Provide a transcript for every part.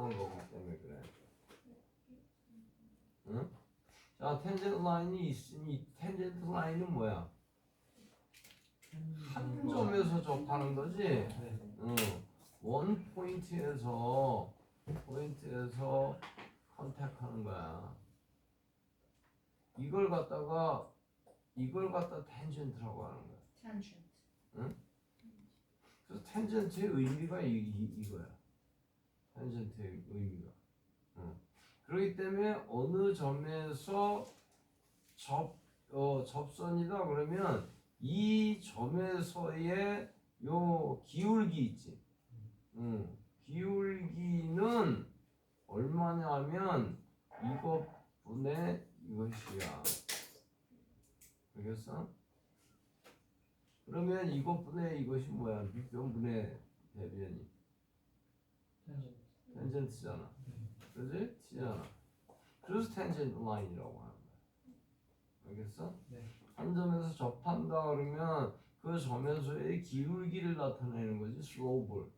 이상한 거기 때문에 그래. 응? 자, 텐젠트 라인이 있으니 텐젠트 라인은 뭐야? 한 점에서 접하는 거지. 네. 응. 원 포인트에서 포인트에서 컨택하는 거야. 이걸 갖다가 이걸 갖다 텐젠트라고 하는 거야. tangent. 그래서 텐젠트의 의미가 이, 이, 이거야. 텐젠트의 의미가. 응. 그렇기 때문에 어느 점에서 접, 어, 접선이다 그러면 이 점에서의 요 기울기 있지. 응. 기울기는 얼마냐면 이것 분의 이것이야. 알겠어? 그러면 이것분의 이것이 뭐야? 밑변분의 대변이 텐젠트잖아. 그지? t잖아. 그래서 텐젠트 라인이라고 하는 거야. 알겠어? 네. 한 점에서 접한다 그러면 그 점에서의 기울기를 나타내는 거지 슬로우를.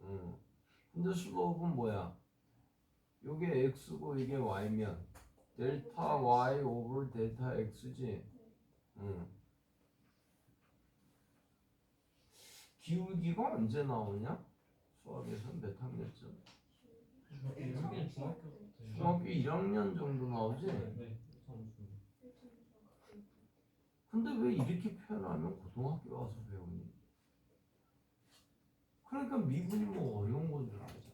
응. 근데 슬로우는 뭐야? 요게 x고 이게 y면 델타 y 오버 델타 x지. 응. 기울기가 언제 나오냐? 수학에서 몇 학년쯤? 중학교 중학교 1학년 정도 나오지? 네. 점수. 근데 왜 이렇게 표현하면 고등학교 와서 배우니? 그러니까 미분이 뭐 어려운 건 줄 알잖아.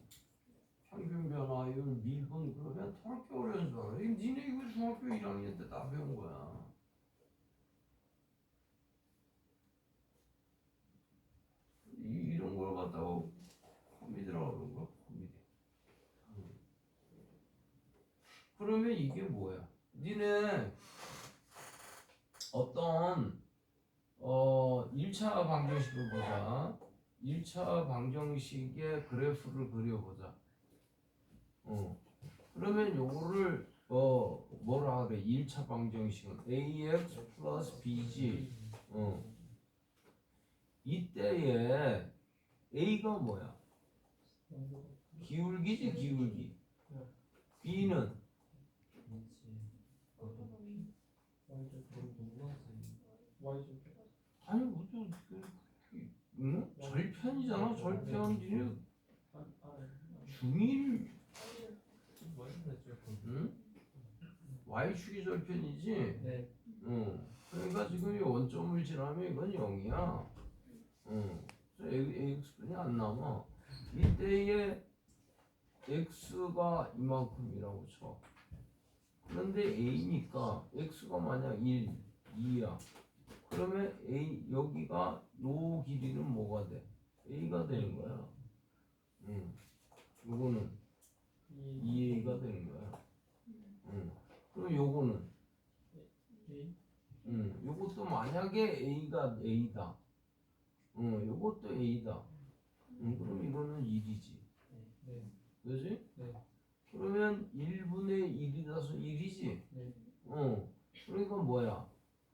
평균 변화율, 미분 그러면 더럽게 어려운 줄 알아. 니네 이거 중학교 1학년 때 다 배운 거야. 이, 이런 걸 갖다가 코미디라고 그러는 거야, 코미디. 음. 그러면 이게 뭐야? 니네 어떤 어 1차 방정식을 보자. 1차 방정식의 그래프를 그려보자. 어. 그러면 요거를 어 뭐라 그래? 1차 방정식은 ax 플러스 bg. 어. 이때에 a가 뭐야? 기울기지 기울기. b는 아니 무슨 그, 그, 응? 절편이잖아 절편 니네 중일 응? y축이 절편이지 네. 응. 그러니까 지금 이 원점을 지나면 이건 0이야 응. 그래서 x분이 안 남아 이때에 x가 이만큼이라고 쳐 그런데 a니까 x가 만약 1, 2야 그러면 a 여기가 요 길이는 뭐가 돼? A가 되는 거야 응. 요거는 2a가 되는 거야 응. 그럼 요거는 응. 요것도 만약에 a가 a다 응. 요것도 a다 응. 그럼 이거는 1이지 네. 그지? 네. 그러면 1분의 1이라서 1이지? 네. 어. 그러니까 뭐야?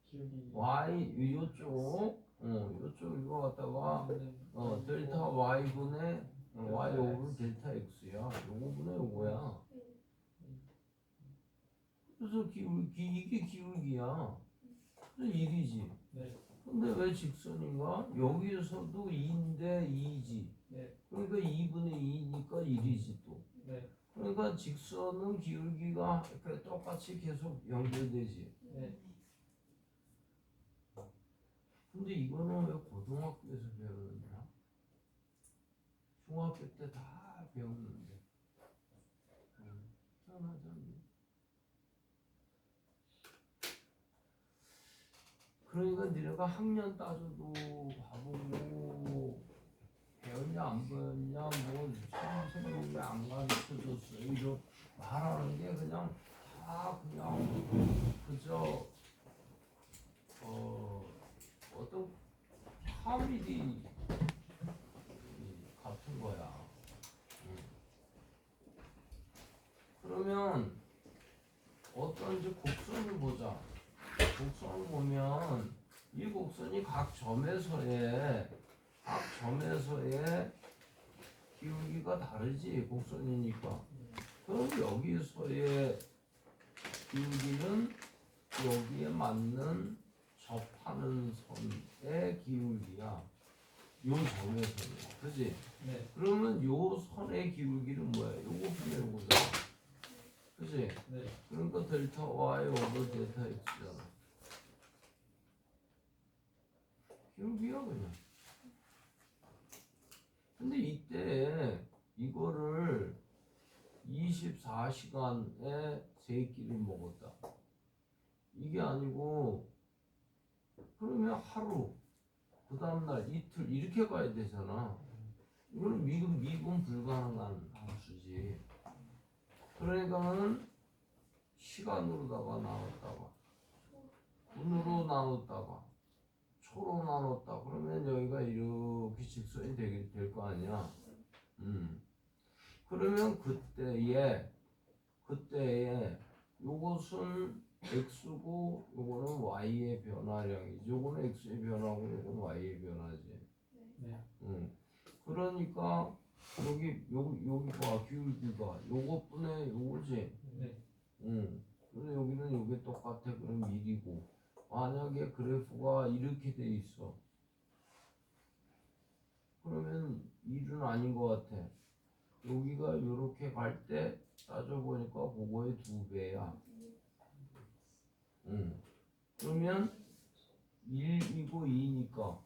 기억이 y 요쪽 어 요쪽 이거 갖다가 어 델타 y분의 어, y 오브 델타 x야 요거 분의 요거야 그래서 기울기 이게 기울기야 그래서 1이지 네. 근데 왜 직선인가? 여기에서도 2인데 2이지 네. 그러니까 2분의 2니까 1이지 또 네. 그러니까 직선은 기울기가 똑같이 계속 연결되지 네. 근데 이거는 왜 고등학교에서 배우느냐? 중학교 때 다 배웠는데. 음, 희한하지 않니? 그러니까 니네가 학년 따져도 바보고 배웠냐 안 배웠냐 뭐 선생님이 왜안 가르쳐줬어 이런 말하는 게 그냥 다 그냥 그저 어 어떤 파밀이 같은 거야. 음. 그러면 어떤 이제 곡선을 보자. 곡선을 보면 이 곡선이 각 점에서의 각 점에서의 기울기가 다르지 곡선이니까. 그럼 여기서의 기울기는 여기에 맞는 접하는 선의 기울기야. 요 점에서는. 그지? 네. 그러면 요 선의 기울기는 뭐야? 요거 분의 요거잖아. 그지? 네. 그러니까 델타 y 오버 델타 x잖아. 기울기야 그냥. 근데 이때 이거를 24시간에 세 끼를 먹었다. 이게 아니고 그러면 하루 그 다음날 이틀 이렇게 가야 되잖아. 이거는 미분 미분 불가능한 함수지. 그러니까는 시간으로다가 나눴다가 분으로 나눴다가 초로 나눴다 그러면 여기가 이렇게 직선이 될 거 아니야. 음. 그러면 그때에 그때에 요것은 x고 요거는 y의 변화량이지. 요거는 x의 변화고 요거는 y의 변화지. 네. 응. 그러니까 여기 여기 여기 봐 기울기가 요것분의 요거지. 네. 응. 근데 여기는 요게 똑같아. 그럼 1이고 만약에 그래프가 이렇게 돼 있어. 그러면 1은 아닌 것 같아. 여기가 요렇게 갈 때 따져보니까 그거의 두 배야. 응. 그러면 1이고 2니까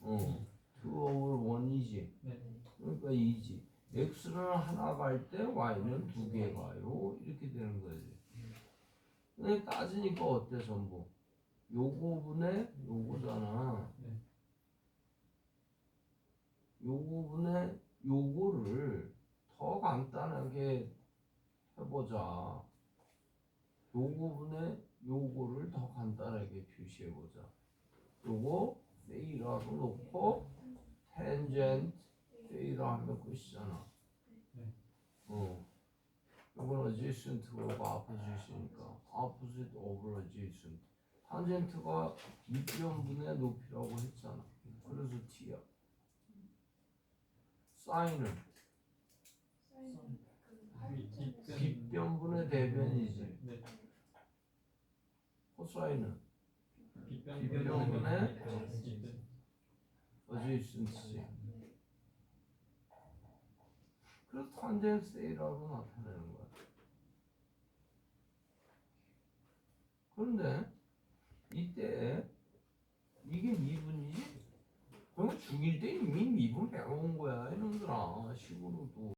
어. 2 over 1이지. 네. 그러니까 2지. x는 하나 갈 때 y는 두 개 가요. 이렇게 되는 거지. 근데 따지니까 어때 전부? 요거분의 요거잖아. 네. 요거분의 요거를 더 간단하게 해보자. 요거분의 요거를 더 간단하게 표시해보자. 요거 세이라고 놓고 tangent 세이라 하면 끝이잖아. 네. 어. 이건 adjacent가 opposite이니까 opposite over adjacent. 탄젠트가 밑변분의 높이라고 했잖아. 그래서 t야. 사인은 빗변분의 대변이지. 네. 코사인은 빗변 빗변분의 빗변. adjacent지. 그래서 탄젠트 세이라고 나타내는 거야. 그런데 이때 이게 미분이지? 그럼 중일 때 이미 미분 배워온 거야 이놈들아 식으로도